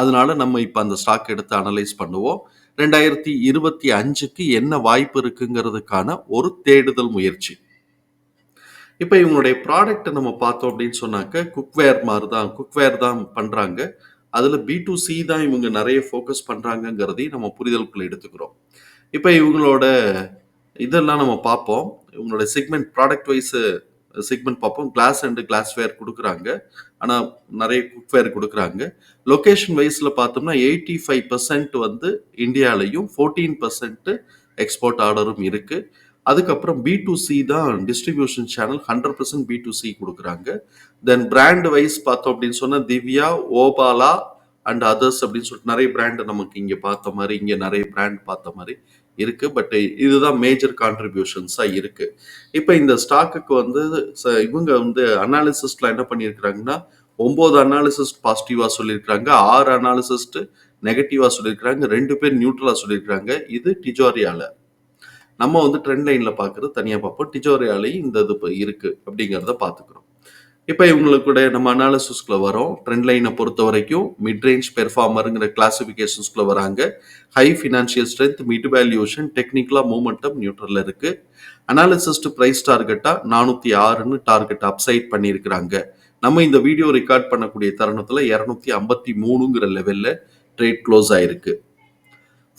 அதனால நம்ம இப்போ அந்த ஸ்டாக் எடுத்து அனலைஸ் பண்ணுவோம். ரெண்டாயிரத்தி இருபத்தி அஞ்சுக்கு என்ன வாய்ப்பு இருக்குங்கிறதுக்கான ஒரு தேடுதல் முயற்சி. இப்போ இவங்களுடைய ப்ராடக்ட்டை நம்ம பார்த்தோம் அப்படின்னு சொன்னாக்க குக்வேர் மாதிரி தான் குக்வேர் தான் பண்ணுறாங்க அதில் பி டு சி தான் இவங்க நிறைய ஃபோக்கஸ் பண்ணுறாங்கங்கிறதையும் நம்ம புரிதலுக்குள்ள எடுத்துக்கிறோம். இப்போ இவங்களோட இதெல்லாம் நம்ம பார்ப்போம். இவங்களோட செக்மெண்ட் ப்ராடக்ட் வைஸு செக்மெண்ட் பார்ப்போம். கிளாஸ் அண்ட் கிளாஸ்வேர் கொடுக்குறாங்க. ஆனால் நிறைய குக்வேர் கொடுக்குறாங்க. லொக்கேஷன் வைஸில் பார்த்தோம்னா எயிட்டி ஃபைவ் பர்சன்ட் வந்து இந்தியாலையும் ஃபோர்டீன் பர்சன்ட்டு எக்ஸ்போர்ட் ஆர்டரும் இருக்குது அதுக்கப்புறம் பி டு சி தான் distribution channel hundred percent B to C கொடுக்குறாங்க. தென் பிராண்ட் வைஸ் பார்த்தோம் அப்படின்னு சொன்னால் திவ்யா ஓபாலா அண்ட் அதர்ஸ் அப்படின்னு சொல்லிட்டு நிறைய பிராண்ட் நமக்கு இங்கே பார்த்த மாதிரி இங்கே நிறைய பிராண்ட் பார்த்த மாதிரி இருக்கு. பட் இதுதான் மேஜர் கான்ட்ரிபியூஷன்ஸாக இருக்கு. இப்போ இந்த ஸ்டாக்குக்கு வந்து ச- இவங்க வந்து அனாலிசிஸ்ட்ல என்ன பண்ணியிருக்கிறாங்கன்னா ஒன்பது அனாலிசிஸ்ட் பாசிட்டிவாக சொல்லியிருக்கிறாங்க ஆறு அனாலிசிஸ்ட் நெகட்டிவாக சொல்லியிருக்கிறாங்க ரெண்டு பேர் நியூட்ரலாக சொல்லியிருக்கிறாங்க. இது டிஜோரியால நம்ம வந்து ட்ரெண்ட் லைனில் பார்க்குறது தனியாக பார்ப்போம். டிஜோரியாலையும் இந்த இது இப்ப இருக்கு அப்படிங்கிறத பார்த்துக்கிறோம். இப்போ இவங்களுக்குடைய நம்ம அனாலிசிஸ்க்குள்ள வரோம். ட்ரெண்ட் லைனை பொறுத்த வரைக்கும் மிட் ரேஞ்ச் பெர்ஃபார்மருங்கிற கிளாசிஃபிகேஷன்ஸ்குள்ள வராங்க. High financial strength mid valuation டெக்னிக்கலா மூமெண்டம் நியூட்ரல்ல இருக்கு. அனாலிசிஸ்ட் பிரைஸ் டார்கெட்டா நானூத்தி ஆறுன்னு டார்கெட் அப்சைட் பண்ணியிருக்கிறாங்க. நம்ம இந்த வீடியோ ரெக்கார்ட் பண்ணக்கூடிய தருணத்துல இரநூத்தி ஐம்பத்தி மூணுங்கிற லெவல்ல ட்ரேட் க்ளோஸ் ஆயிருக்கு.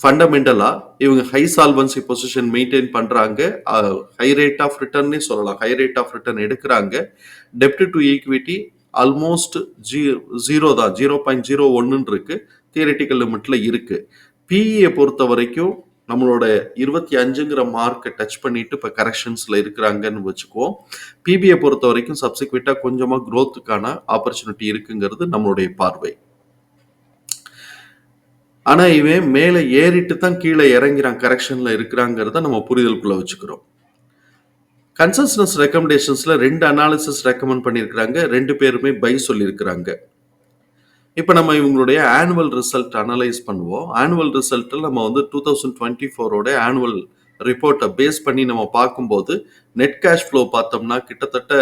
ஃபண்டமெண்டலா இவங்க ஹை சால்வன்சி பொசிஷன் மெயின்டைன் பண்றாங்க. ஹை ரேட் ஆஃப் ரிட்டர்னே சொல்லலாம். ஹை ரேட் ஆஃப் ரிட்டர்ன் எடுக்கிறாங்க. டெப்ட் டு ஈக்விட்டி ஆல்மோஸ்ட் ஜீ ஜீரோ தான். ஜீரோ பாயிண்ட் ஜீரோ ஒன்றுன்னு இருக்கு. தியரட்டிக்கல் லிமிட்ல இருக்கு. பிஇயை பொறுத்த வரைக்கும் நம்மளோட இருபத்தி அஞ்சுங்கிற மார்க்கை டச் பண்ணிட்டு இப்போ கரெக்ஷன்ஸில் இருக்கிறாங்கன்னு வச்சுக்குவோம். பிபிஐ பொறுத்த வரைக்கும் சப்சிக்வெண்டா கொஞ்சமாக குரோத்துக்கான ஆப்பர்ச்சுனிட்டி இருக்குங்கிறது நம்மளுடைய பார்வை. ஆனால் இவன் மேலே ஏறிட்டு தான் கீழே இறங்கிறான் கரெக்ஷனில் இருக்கிறாங்கிறத நம்ம புரிதலுக்குள்ளே வச்சுக்கிறோம். கன்சன்சஸ் ரெக்கமெண்டேஷன்ஸில் ரெண்டு அனாலிசிஸ் ரெக்கமெண்ட் பண்ணியிருக்கிறாங்க ரெண்டு பேருமே பை சொல்லியிருக்கிறாங்க. இப்போ நம்ம இவங்களுடைய ஆனுவல் ரிசல்ட் அனலைஸ் பண்ணுவோம். ஆனுவல் ரிசல்ட்டில் நம்ம வந்து டூ தௌசண்ட் டுவெண்ட்டி ஃபோரோட ஆனுவல் ரிப்போர்ட்டை பேஸ் பண்ணி நம்ம பார்க்கும்போது நெட் கேஷ் ஃப்ளோ பார்த்தோம்னா கிட்டத்தட்ட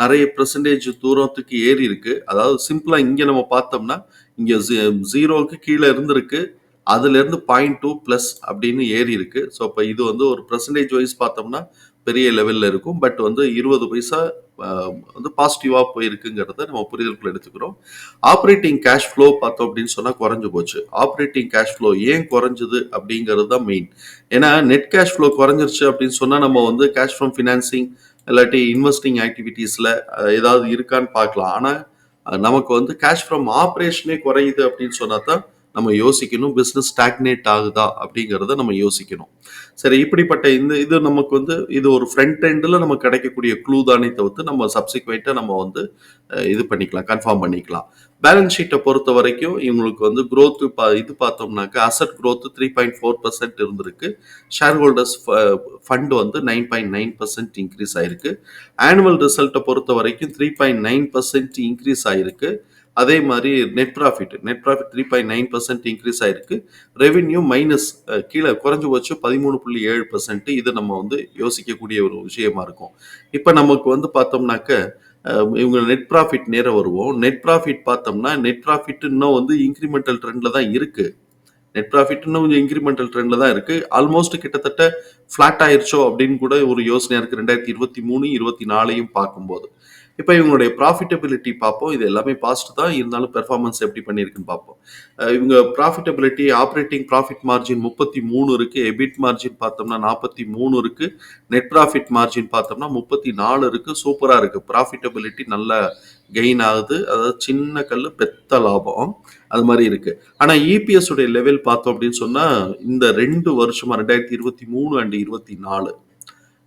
நிறைய பெர்சன்டேஜ் தூரத்துக்கு ஏறி இருக்கு அதாவது சிம்பிளாக இங்கே நம்ம பார்த்தோம்னா இங்கே ஜீரோவுக்கு கீழே இருந்திருக்கு. அதுலேருந்து பாயிண்ட் டூ ப்ளஸ் அப்படின்னு ஏறி இருக்கு. ஸோ இப்போ இது வந்து ஒரு பர்சன்டேஜ் வைஸ் பார்த்தோம்னா பெரிய லெவலில் இருக்கும். பட் வந்து இருபது பைசா வந்து பாசிட்டிவாக போயிருக்குங்கிறத நம்ம புரிதலுக்குள்ள எடுத்துக்கிறோம். ஆப்ரேட்டிங் கேஷ் ஃப்ளோ பார்த்தோம் அப்படின்னு சொன்னால் குறைஞ்சு போச்சு. ஆப்ரேட்டிங் கேஷ் ஃப்ளோ ஏன் குறைஞ்சது அப்படிங்கிறது தான் மெயின் ஏன்னா நெட் கேஷ் ஃப்ளோ குறைஞ்சிருச்சு அப்படின்னு சொன்னால் நம்ம வந்து கேஷ் ஃப்ரம் ஃபினான்சிங் இல்லாட்டி இன்வெஸ்டிங் ஆக்டிவிட்டீஸில் ஏதாவது இருக்கான்னு பார்க்கலாம். ஆனால் நமக்கு வந்து கேஷ் ஃப்ரம் ஆப்ரேஷனே குறையுது அப்படின்னு சொன்னா தான் நம்ம யோசிக்கணும் பிஸ்னஸ் ஸ்டாக்னேட் ஆகுதா அப்படிங்கிறத நம்ம யோசிக்கணும். சரி இப்படிப்பட்ட இந்த இது நமக்கு வந்து இது ஒரு ஃப்ரண்ட் எண்டில் நமக்கு கிடைக்கக்கூடிய க்ளூ தானே தவிர்த்து நம்ம சப்சிக்வெண்ட்டாக நம்ம வந்து இது பண்ணிக்கலாம் கன்ஃபார்ம் பண்ணிக்கலாம். பேலன்ஸ் ஷீட்டை பொறுத்த வரைக்கும் இவங்களுக்கு வந்து க்ரோத்து பா இது பார்த்தோம்னாக்க asset growth three point four percent இருந்திருக்கு. ஷேர் ஹோல்டர்ஸ் ஃபண்ட் வந்து nine point nine percent increase ஆயிருக்கு. ஆனுவல் ரிசல்ட்டை பொறுத்த வரைக்கும் three point nine percent increase ஆயிருக்கு. அதே மாதிரி net profit net profit three point nine percent increase ஆயிருக்கு. ரெவென்யூ மைனஸ் கீழே குறைஞ்சு போச்சு பதிமூணு புள்ளி ஏழு பர்சன்ட் இது நம்ம வந்து யோசிக்கக்கூடிய ஒரு விஷயமா இருக்கும். இப்போ நமக்கு வந்து பார்த்தோம்னாக்க இவங்க நெட் ப்ராஃபிட் நேரம் வருவோம். நெட் ப்ராஃபிட் பார்த்தோம்னா நெட் ப்ராஃபிட் இன்னும் வந்து இன்க்ரிமெண்டல் ட்ரெண்டில் தான் இருக்குது நெட் ப்ராஃபிட் இன்னும் கொஞ்சம் இன்க்ரிமெண்டல் ட்ரெண்டில் தான் இருக்குது ஆல்மோஸ்ட் கிட்டத்தட்ட ஃப்ளாட் ஆயிடுச்சோ அப்படின்னு கூட ஒரு யோசனையாக இருக்குது ரெண்டாயிரத்தி இருபத்தி மூணு இருபத்தி நாலையும் பார்க்கும்போது. இப்போ இவங்களுடைய ப்ராஃபிட்டபிலிட்டி பார்ப்போம். இது எல்லாமே பாஸ்ட் தான். இருந்தாலும் பெர்ஃபார்மன்ஸ் எப்படி பண்ணியிருக்குன்னு பார்ப்போம். இவங்க ப்ராஃபிட்டபிலிட்டி ஆப்ரேட்டிங் ப்ராஃபிட் மார்ஜின் முப்பத்தி மூணு இருக்குது எபிட் மார்ஜின் பார்த்தோம்னா நாற்பத்தி மூணு இருக்குது நெட் ப்ராஃபிட் மார்ஜின் பார்த்தோம்னா முப்பத்தி நாலு இருக்குது சூப்பராக இருக்குது ப்ராஃபிட்டபிலிட்டி நல்ல கெயின் ஆகுது. அதாவது சின்ன கல் பெத்த லாபம். அது மாதிரி இருக்கு. ஆனா இபிஎஸ் உடைய லெவல் பார்த்தோம் அப்படின்னு சொன்னா இந்த ரெண்டு வருஷமா ரெண்டாயிரத்தி இருபத்தி மூணு அண்ட் இருபத்தி நாலு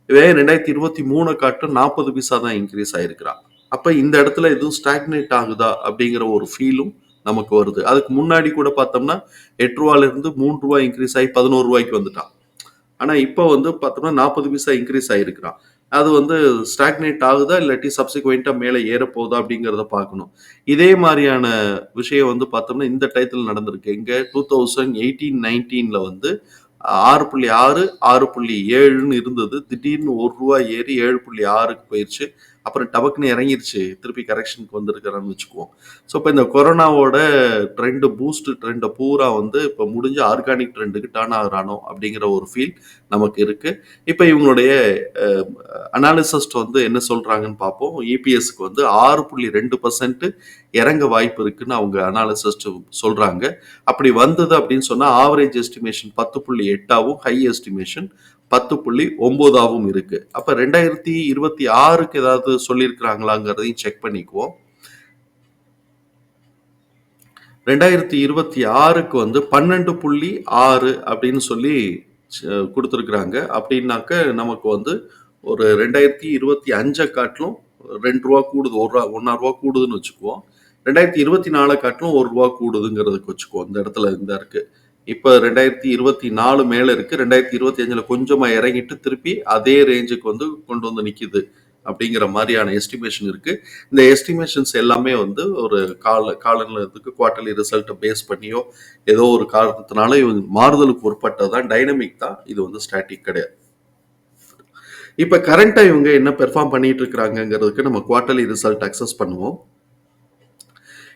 இவன் ரெண்டாயிரத்தி இருபத்தி மூணு காட்டும் நாற்பது பைசா தான் இன்க்ரீஸ் ஆயிருக்கிறான். அப்ப இந்த இடத்துல எதுவும் ஸ்டாக்னேட் ஆகுதா அப்படிங்கிற ஒரு ஃபீலும் நமக்கு வருது. அதுக்கு முன்னாடி கூட பார்த்தோம்னா எட்டு ரூபால இருந்து மூன்று ரூபாய் இன்க்ரீஸ் ஆகி பதினோரு ரூபாய்க்கு வந்துட்டான். ஆனா இப்போ வந்து பார்த்தோம்னா நாற்பது பைசா இன்க்ரீஸ் ஆகிருக்கிறான் அது வந்து ஸ்டாக்னேட் ஆகுதா இல்லாட்டி சப்சிக்வெண்ட்டாக மேலே ஏறப்போகுதா அப்படிங்கிறத பார்க்கணும். இதே மாதிரியான விஷயம் வந்து பார்த்தோம்னா இந்த டயத்தில் நடந்திருக்கு. இங்கே டூ தௌசண்ட் எயிட்டீன் நைன்டீனில் வந்து ஆறு புள்ளி ஆறு ஆறு புள்ளி ஏழுன்னு இருந்தது. திடீர்னு ஒரு ரூபா ஏறி ஏழு புள்ளி ஆறுக்கு போயிடுச்சு அப்புறம் டபக்குன்னு இறங்கிருச்சு. திருப்பி கரெக்ஷனுக்கு வந்திருக்கிறான்னு வச்சுக்குவோம். ஸோ இப்போ இந்த கொரோனாவோட ட்ரெண்டு பூஸ்ட் ட்ரெண்டை பூரா வந்து இப்போ முடிஞ்ச ஆர்கானிக் ட்ரெண்டுக்கு டேர்ன் ஆகிறானோ அப்படிங்கிற ஒரு ஃபீல் நமக்கு இருக்குது இப்போ இவங்களுடைய அனாலிசிஸ்ட் வந்து என்ன சொல்கிறாங்கன்னு பார்ப்போம். இபிஎஸ்க்கு வந்து ஆறு புள்ளி ரெண்டு பர்சன்ட் இறங்க வாய்ப்பு இருக்குன்னு அவங்க அனாலிசிஸ்ட் சொல்கிறாங்க அப்படி வந்தது அப்படின்னு சொன்னால் ஆவரேஜ் எஸ்டிமேஷன் பத்து புள்ளி எட்டாவும் ஹை எஸ்டிமேஷன் பத்து புள்ளி ஒன்பதாவும் இருக்கு. அப்ப ரெண்டாயிரத்தி இருபத்தி ஆறுக்கு ஏதாவது சொல்லியிருக்கிறாங்களாங்கிறதையும் செக் பண்ணிக்குவோம். ரெண்டாயிரத்தி இருபத்தி ஆறுக்கு வந்து பன்னெண்டு புள்ளி ஆறு அப்படின்னு சொல்லி கொடுத்துருக்குறாங்க. அப்படின்னாக்க நமக்கு வந்து ஒரு ரெண்டாயிரத்தி இருபத்தி அஞ்சை காட்டிலும் ரெண்டு ரூபா கூடுது ஒரு ரூபா ஒன்றா ரூபா கூடுதுன்னு வச்சுக்குவோம். ரெண்டாயிரத்தி இருபத்தி நாலு காட்டிலும் ஒரு ரூபா கூடுதுங்கிறதுக்கு வச்சுக்குவோம். இந்த இடத்துல இந்த இருக்குது இப்போ ரெண்டாயிரத்தி இருபத்தி நாலு மேலே இருக்கு. ரெண்டாயிரத்தி இருபத்தி அஞ்சில் கொஞ்சமாக இறங்கிட்டு திருப்பி அதே ரேஞ்சுக்கு வந்து கொண்டு வந்து நிற்கிது அப்படிங்கிற மாதிரியான எஸ்டிமேஷன் இருக்கு. இந்த எஸ்டிமேஷன்ஸ் எல்லாமே வந்து ஒரு கால காலநிலத்துக்கு குவார்டர்லி ரிசல்ட்டை பேஸ் பண்ணியோ ஏதோ ஒரு காரணத்தினால இவங்க மாறுதலுக்கு உட்பட்டதான் டைனமிக் தான். இது வந்து ஸ்டாட்டிக் கிடையாது. இப்போ கரண்ட்டாக இவங்க என்ன பெர்ஃபார்ம் பண்ணிட்டு இருக்கிறாங்கங்கிறதுக்கு நம்ம குவார்டர்லி ரிசல்ட் அக்சஸ் பண்ணுவோம்.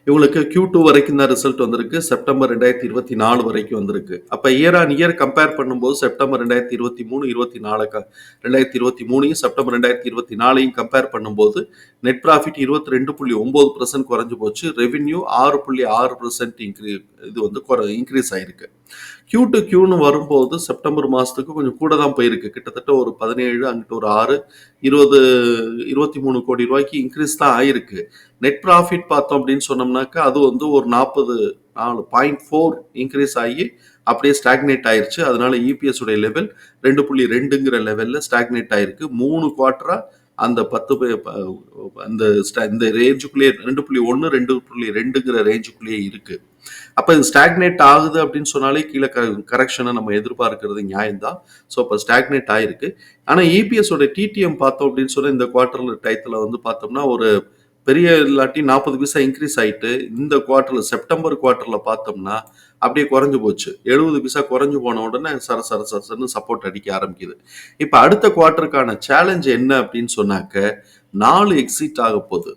இவங்களுக்கு கியூ டூ வரைக்கும் தான் ரிசல்ட் வந்திருக்கு. செப்டம்பர் ரெண்டாயிரத்தி இருபத்தி நாலு வரைக்கும் வந்திருக்கு. அப்போ இயர் ஆன் இயர் கம்பேர் பண்ணும்போது செப்டம்பர் ரெண்டாயிரத்தி இருபத்தி மூணு இருபத்தி நாலு ரெண்டாயிரத்தி இருபத்தி மூணையும் செப்டம்பர் ரெண்டாயிரத்தி இருபத்தி நாலையும் கம்பேர் பண்ணும்போது நெட் ப்ராஃபிட் இருபத்தி ரெண்டு புள்ளி ஒம்பது பர்சன்ட் குறைஞ்சு போச்சு. ரெவின்யூ ஆறு புள்ளி ஆறு பர்சன்ட் இன்க்ரீ இது வந்து குறை இன்க்ரீஸ் ஆயிருக்கு. கியூ டு கியூன்னு வரும்போது செப்டம்பர் மாதத்துக்கு கொஞ்சம் கூட தான் போயிருக்கு. கிட்டத்தட்ட ஒரு பதினேழு அங்கிட்ட ஒரு ஆறு இருபது இருபத்தி மூணு கோடி ரூபாய்க்கு இன்க்ரீஸ் தான் ஆயிருக்கு. நெட் ப்ராஃபிட் பார்த்தோம் அப்படின்னு சொன்னோம்னாக்கா அது வந்து ஒரு நாற்பது நாலு பாயிண்ட் ஃபோர் இன்க்ரீஸ் ஆகி அப்படியே ஸ்டாக்னேட் ஆயிருச்சு. அதனால இபிஎஸ் உடைய லெவல் ரெண்டு புள்ளி ரெண்டுங்கிற லெவலில் ஸ்டாக்னேட் ஆயிருக்கு. மூணு குவார்ட்டரா அந்த பத்து அந்த இந்த ரேஞ்சுக்குள்ளேயே ரெண்டு புள்ளி ஒன்று ரெண்டு புள்ளி ரெண்டுங்கிற ரேஞ்சுக்குள்ளேயே இருக்கு. அப்போ இது ஸ்டாக்னேட் ஆகுது அப்படின்னு சொன்னாலே கீழே க கரெக்ஷனை நம்ம எதிர்பார்க்கறது நியாயம்தான். ஸோ இப்போ ஸ்டாக்னேட் ஆயிருக்கு. ஆனால் இபிஎஸோட டிடிஎம் பார்த்தோம் அப்படின்னு சொன்னால் இந்த குவார்ட்டர் டயத்தில் வந்து பார்த்தோம்னா ஒரு பெரிய இல்லாட்டி நாற்பது பைசா இன்க்ரீஸ் ஆகிட்டு இந்த குவார்ட்டரில் செப்டம்பர் குவார்ட்டரில் பார்த்தோம்னா அப்படியே குறைஞ்சு போச்சு. எழுபது பைசா குறைஞ்சு போன உடனே சர சர சரன்னு சப்போர்ட் அடிக்க ஆரம்பிக்குது. இப்போ அடுத்த குவார்ட்டருக்கான சேலஞ்ச் என்ன அப்படின்னு சொன்னாக்க நாலு எக்ஸிட் ஆக போகுது.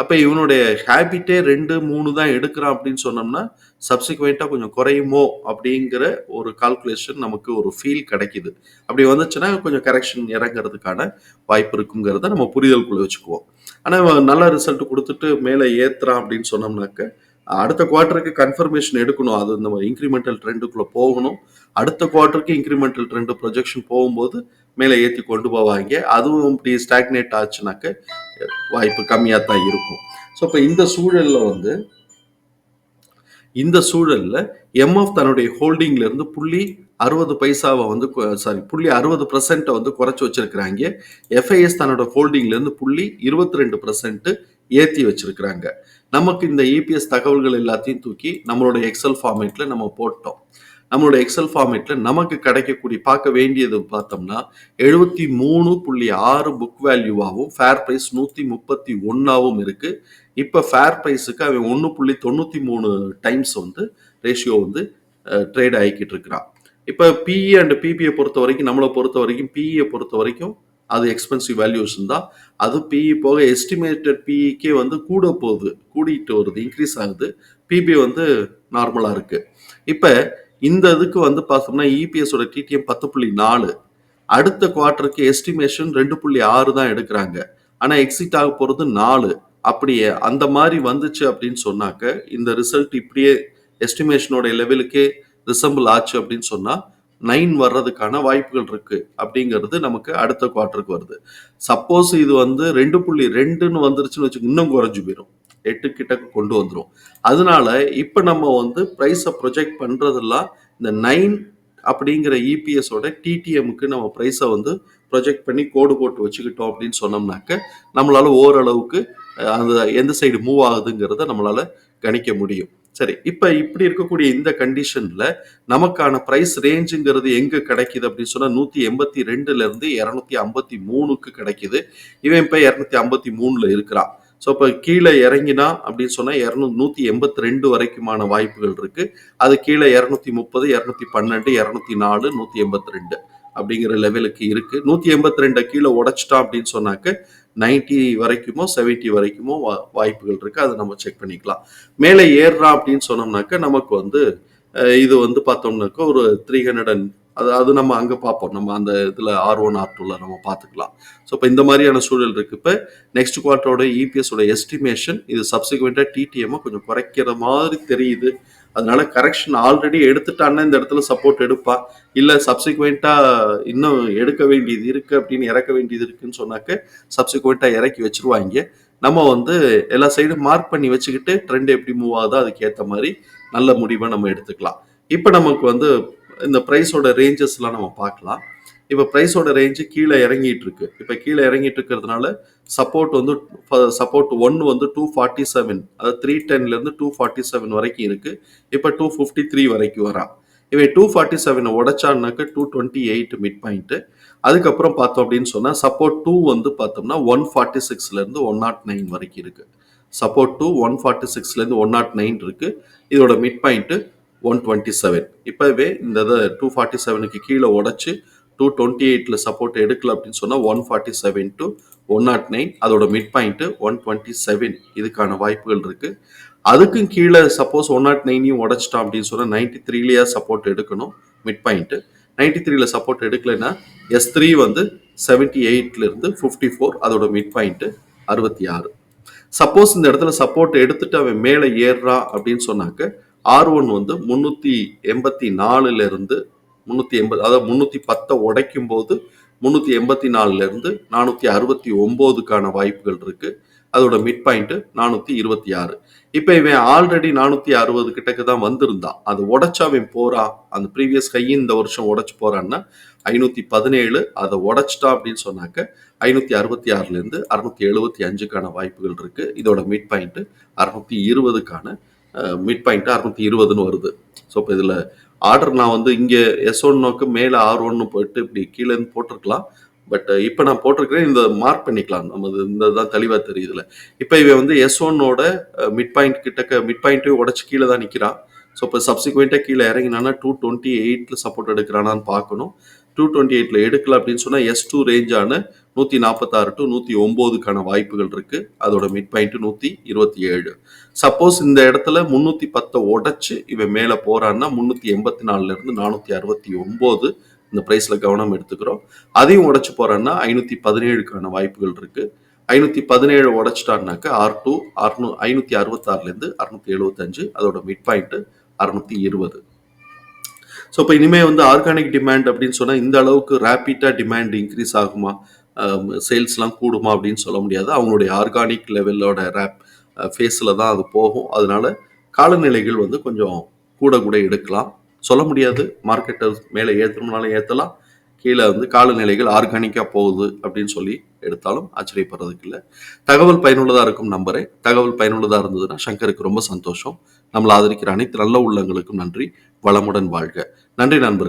அப்போ இவனுடைய ஹேபிட்டே ரெண்டு மூணு தான் எடுக்கிறான் அப்படின்னு சொன்னோம்னா சப்சிக்வெண்ட்டாக கொஞ்சம் குறையுமோ அப்படிங்கிற ஒரு கால்குலேஷன் நமக்கு ஒரு ஃபீல் கிடைக்கிது. அப்படி வந்துச்சுன்னா கொஞ்சம் கரெக்ஷன் இறங்குறதுக்கான வாய்ப்பு இருக்குங்கிறத நம்ம புரிதலுக்குள்ளே வச்சுக்குவோம். ஆனால் நல்ல ரிசல்ட் கொடுத்துட்டு மேலே ஏற்றுறான் அப்படின்னு சொன்னோம்னாக்க அடுத்த குவார்ட்டருக்கு கன்ஃபர்மேஷன் எடுக்கணும். அது நம்ம இன்க்ரிமெண்டல் ட்ரெண்டுக்குள்ளே போகணும். அடுத்த குவார்ட்டருக்கு இன்க்ரிமெண்டல் ட்ரெண்டு ப்ரொஜெக்ஷன் போகும்போது மேலே ஏற்றி கொண்டு போவாங்க. அதுவும் இப்படி ஸ்டாக்னேட் ஆச்சுனாக்க வாய்ப்பு கம்மியாக தான் இருக்கும். ஸோ இப்போ இந்த சூழலில் வந்து இந்த சூழலில் எம்எஃப் தன்னுடைய ஹோல்டிங்ல இருந்து புள்ளி அறுபது பைசாவை வந்து சாரி புள்ளி அறுபது பர்சன்ட்டை வந்து குறைச்சி வச்சிருக்கிறாங்க. எஃப்ஐஎஸ் தன்னோட ஹோல்டிங்ல இருந்து புள்ளி இருபத்தி ரெண்டு பர்சன்ட் ஏற்றி வச்சிருக்கிறாங்க. நமக்கு இந்த இபிஎஸ் தகவல்கள் எல்லாத்தையும் தூக்கி நம்மளோட எக்ஸல் ஃபார்மேட்ல நம்ம போட்டோம். நம்மளோட எக்ஸல் ஃபார்மேட்ல நமக்கு கிடைக்கக்கூடிய பார்க்க வேண்டியது பார்த்தோம்னா எழுபத்தி மூணு புள்ளி ஆறு புக் வேல்யூவாகவும் ஃபேர் ப்ரைஸ் நூற்றி முப்பத்தி ஒன்றாவும் இருக்குது இப்போ ஃபேர் ப்ரைஸுக்கு அவன் ஒன்று புள்ளி தொண்ணூற்றி மூணு டைம்ஸ் வந்து ரேஷியோ வந்து ட்ரேட் ஆகிக்கிட்டு இருக்கிறான். இப்போ பிஇ அண்ட் பிபிஐ பொறுத்த வரைக்கும் நம்மளை பொறுத்த வரைக்கும் பிஇயை பொறுத்த வரைக்கும் அது எக்ஸ்பென்சிவ் வேல்யூஷன் தான். அது பிஇ போக எஸ்டிமேட்டட் பிஇக்கே வந்து கூட போகுது கூடிட்டு வருது இன்க்ரீஸ் ஆகுது. பிபி வந்து நார்மலாக இருக்குது இப்போ இந்த இதுக்கு வந்து பார்த்தோம்னா இபிஎஸோட டிடிஎம் பத்து புள்ளி நாலு. அடுத்த குவார்ட்டருக்கு எஸ்டிமேஷன் ரெண்டு புள்ளி ஆறு தான் எடுக்கிறாங்க. ஆனால் எக்ஸிட் ஆக போகிறது நாலு. அப்படியே அந்த மாதிரி வந்துச்சு அப்படின்னு சொன்னாக்க இந்த ரிசல்ட் இப்படியே எஸ்டிமேஷனோட லெவலுக்கே ரிசம்பிள் ஆச்சு அப்படின்னு சொன்னால் நைன் வர்றதுக்கான வாய்ப்புகள் இருக்கு அப்படிங்கிறது நமக்கு அடுத்த குவார்ட்டருக்கு வருது. சப்போஸ் இது வந்து ரெண்டு புள்ளி ரெண்டுன்னு வந்துருச்சுன்னு வச்சு இன்னும் குறைஞ்சு போயிடும் எட்டு கிட்டக்கு கொண்டு வந்துடும் அதனால இப்போ நம்ம வந்து ப்ரைஸை ப்ரொஜெக்ட் பண்ணுறதெல்லாம் இந்த நைன் அப்படிங்கிற இபிஎஸோட டிடிஎம்க்கு நம்ம ப்ரைஸை வந்து ப்ரொஜெக்ட் பண்ணி கோடு போட்டு வச்சுக்கிட்டோம் அப்படின்னு சொன்னோம்னாக்க நம்மளால ஓரளவுக்கு அந்த எந்த சைடு மூவ் ஆகுதுங்கிறத நம்மளால கணிக்க முடியும். சரி இப்போ இப்படி இருக்கக்கூடிய இந்த கண்டிஷன்ல நமக்கான பிரைஸ் ரேஞ்சுங்கிறது எங்க கிடைக்குது அப்படின்னு சொன்னா நூத்தி எண்பத்தி ரெண்டுல இருந்து இரநூத்தி ஐம்பத்தி மூணுக்கு கிடைக்குது. இவன் இப்ப இரநூத்தி ஐம்பத்தி மூணுல இருக்கிறான். ஸோ இப்போ கீழே இறங்கினா அப்படின்னு சொன்னால் இரநூ நூற்றி எண்பத்தி ரெண்டு வரைக்குமான வாய்ப்புகள் இருக்குது அது கீழே இரநூத்தி முப்பது இரநூத்தி பன்னெண்டு இரநூத்தி நாலு நூற்றி எண்பத்தி ரெண்டு. அப்படிங்கிற லெவலுக்கு இருக்கு. நூத்தி எண்பத்தி ரெண்டை கீழே உடைச்சிட்டா அப்படின்னு சொன்னாக்க நைன்டி வரைக்குமோ செவன்ட்டி வரைக்குமோ வா- வாய்ப்புகள் இருக்கு. அதை நம்ம செக் பண்ணிக்கலாம். மேலே ஏறுறா அப்படின்னு சொன்னோம்னாக்க நமக்கு வந்து இது வந்து பார்த்தோம்னாக்க ஒரு த்ரீ ஹண்ட்ரட் அண்ட் அது அது நம்ம அங்கே பார்ப்போம். நம்ம அந்த இதில் ஆர் ஒன் ஆர் டூவில் நம்ம பார்த்துக்கலாம். ஸோ இப்போ இந்த மாதிரியான சூழல் இருக்கு. இப்போ நெக்ஸ்ட் குவார்ட்டரோட இபிஎஸோட எஸ்டிமேஷன் இது சப்சிக்வெண்ட்டாக டிடிஎம்மை கொஞ்சம் குறைக்கிற மாதிரி தெரியுது. அதனால கரெக்ஷன் ஆல்ரெடி எடுத்துட்டான்னா இந்த இடத்துல சப்போர்ட் எடுப்பா. இல்லை சப்சிக்வெண்ட்டாக இன்னும் எடுக்க வேண்டியது இருக்கு அப்படின்னு இறக்க வேண்டியது இருக்குன்னு சொன்னாக்க சப்சிக்வெண்ட்டாக இறக்கி வச்சிருவாங்க. நம்ம வந்து எல்லா சைடும் மார்க் பண்ணி வச்சுக்கிட்டு ட்ரெண்ட் எப்படி மூவ் ஆகுதோ அதுக்கு ஏற்ற மாதிரி நல்ல முடிவை நம்ம எடுத்துக்கலாம். இப்போ நமக்கு வந்து இந்த ப்ரைஸோட ரேஞ்சஸ்லாம் நம்ம பார்க்கலாம். இப்போ ப்ரைஸோட ரேஞ்சு கீழே இறங்கிட்டு இருக்கு இப்போ கீழே இறங்கிட்டு இருக்கிறதுனால சப்போர்ட் வந்து சப்போர்ட் ஒன் வந்து டூ ஃபார்ட்டி செவன் அதாவது த்ரீ டென்லேருந்து டூ ஃபார்ட்டி செவன் வரைக்கும் இருக்கு. இப்போ டூ ஃபிஃப்டி த்ரீ வரைக்கும் வரான் இவன் டூ ஃபார்ட்டி செவனை உடைச்சான்னாக்க two twenty eight mid point அதுக்கப்புறம் பார்த்தோம் அப்படின்னு சொன்னால் சப்போர்ட் டூ வந்து பார்த்தோம்னா ஒன் ஃபார்ட்டி சிக்ஸ்லேருந்து ஒன் நாட் நைன் வரைக்கும் இருக்கு. சப்போர்ட் டூ ஒன் ஃபார்ட்டி சிக்ஸ்லேருந்து ஒன் நாட் நைன் இருக்கு. இதோட mid point one twenty seven இப்போவே இந்த இதை டூ ஃபார்ட்டி செவனுக்கு கீழே உடச்சி டூ டுவெண்ட்டி எயிட்டில் சப்போர்ட் எடுக்கல அப்படின்னு சொன்னால் one forty seven to one nought nine அதோட mid point one twenty seven இதுக்கான வாய்ப்புகள் இருக்குது அதுக்கும் கீழே சப்போஸ் ஒன் நாட் oh நைனையும் உடச்சிட்டான் அப்படின்னு சொன்னால் நைன்டி த்ரீலேயே சப்போர்ட் எடுக்கணும் மிட் பாயிண்ட்டு நைன்டி த்ரீல சப்போர்ட் எடுக்கலைன்னா எஸ் த்ரீ வந்து செவன்டி எயிட்லேருந்து ஃபிஃப்டி ஃபோர் அதோட மிட் பாயிண்ட்டு அறுபத்தி ஆறு. சப்போஸ் இந்த இடத்துல சப்போர்ட் எடுத்துட்டு அவன் மேலே ஏறுறான் அப்படின்னு சொன்னாக்க ஆர் ஒன் வந்து முந்நூற்றி எண்பத்தி நாலுலேருந்து முந்நூற்றி எண்பது அதாவது முந்நூற்றி பத்தை உடைக்கும் போது முந்நூற்றி எண்பத்தி நாலுலேருந்து நானூற்றி அறுபத்தி ஒம்போதுக்கான வாய்ப்புகள் இருக்குது அதோட மிட் பாயிண்ட்டு நானூற்றி இருபத்தி ஆறு. இப்போ இவன் ஆல்ரெடி நானூற்றி அறுபது கிட்டக்கு தான் வந்திருந்தான். அது உடைச்சு அவன் போறான் அந்த ப்ரீவியஸ் கையும் இந்த வருஷம் உடச்சி போகிறான்னா ஐநூற்றி பதினேழு அதை உடைச்சிட்டா அப்படின்னு சொன்னாக்க ஐநூற்றி அறுபத்தி ஆறுலேருந்து அறுநூத்தி எழுபத்தி அஞ்சுக்கான வாய்ப்புகள் இருக்குது இதோட மிட் பாயிண்ட்டு அறுநூத்தி இருபதுக்கான மிட் பாயிண்ட்டு அறுநூத்தி இருபதுன்னு வருது. ஸோ இப்போ இதில் ஆர்டர் நான் வந்து இங்கே எஸ் ஒன்னுக்கு மேலே ஆர் ஒன்னு போயிட்டு இப்படி கீழேருந்து போட்டிருக்கலாம். பட் இப்போ நான் போட்டிருக்கிறேன் இந்த மார்க் பண்ணிக்கலாம். நம்ம இந்த தான் தெளிவாக தெரியுதுல இப்போ இவன் வந்து எஸ் ஒன்னோட மிட் பாயிண்ட் கிட்டக்க மிட் பாயிண்ட்டையும் உடச்சி கீழே தான் நிற்கிறான் ஸோ இப்போ சப்சிக்வெண்ட்டாக கீழே இறங்கினானா டூ டுவெண்ட்டி எயிட்டில் சப்போர்ட் எடுக்கிறானான்னு பார்க்கணும். டூ டுவெண்ட்டி எயிட்டில் எடுக்கல அப்படின்னு சொன்னால் எஸ் டூ ரேஞ்சான நூற்றி நாற்பத்தாறு டு நூற்றி ஒம்போதுக்கான வாய்ப்புகள் இருக்கு. அதோட மிட் பாயிண்ட் நூற்றி இருபத்தி ஏழு சப்போஸ் இந்த இடத்துல முந்நூற்றி பத்தை உடைச்சு இவன் மேலே போறான்னா முந்நூற்றி எண்பத்தி நாலுலேருந்து நானூற்றி அறுபத்தி ஒம்பது இந்த ப்ரைஸில் கவனம் எடுத்துக்கிறோம். அதையும் உடச்சி போறான்னா ஐநூற்றி பதினேழுக்கான வாய்ப்புகள் இருக்கு. ஐநூற்றி பதினேழு உடச்சிட்டான்னாக்கா ஆர் டூ அறுநூ ஐநூற்றி அறுபத்தாறுலேருந்து அறுநூத்தி எழுபத்தஞ்சு அதோட மிட் பாயிண்ட்டு அறுநூற்றி இருபது ஸோ இப்போ இனிமேல் வந்து ஆர்கானிக் டிமாண்ட் அப்படின்னு சொன்னால் இந்த அளவுக்கு ரேப்பிட்டாக டிமாண்ட் இன்க்ரீஸ் ஆகுமா? சேல்ஸ்லாம் கூடுமா அப்படின்னு சொல்ல முடியாது. அவங்களுடைய ஆர்கானிக் லெவலோட ரேப் ஃபேஸில் தான் அது போகும். அதனால காலநிலைகள் வந்து கொஞ்சம் கூட கூட எடுக்கலாம். சொல்ல முடியாது. மார்க்கெட்டை மேலே ஏற்றணும்னாலும் ஏற்றலாம் கீழே வந்து காலநிலைகள் ஆர்கானிக்காக போகுது அப்படின்னு சொல்லி எடுத்தாலும் ஆச்சரியப்படுறதுக்கு இல்லை. தகவல் பயனுள்ளதாக இருக்கும் நம்பரே தகவல் பயனுள்ளதாக இருந்ததுன்னா சங்கருக்கு ரொம்ப சந்தோஷம். நம்மளை ஆதரிக்கிற அனைத்து நல்ல உள்ளங்களுக்கும் நன்றி. வளமுடன் வாழ்க. நன்றி நண்பர்கள்.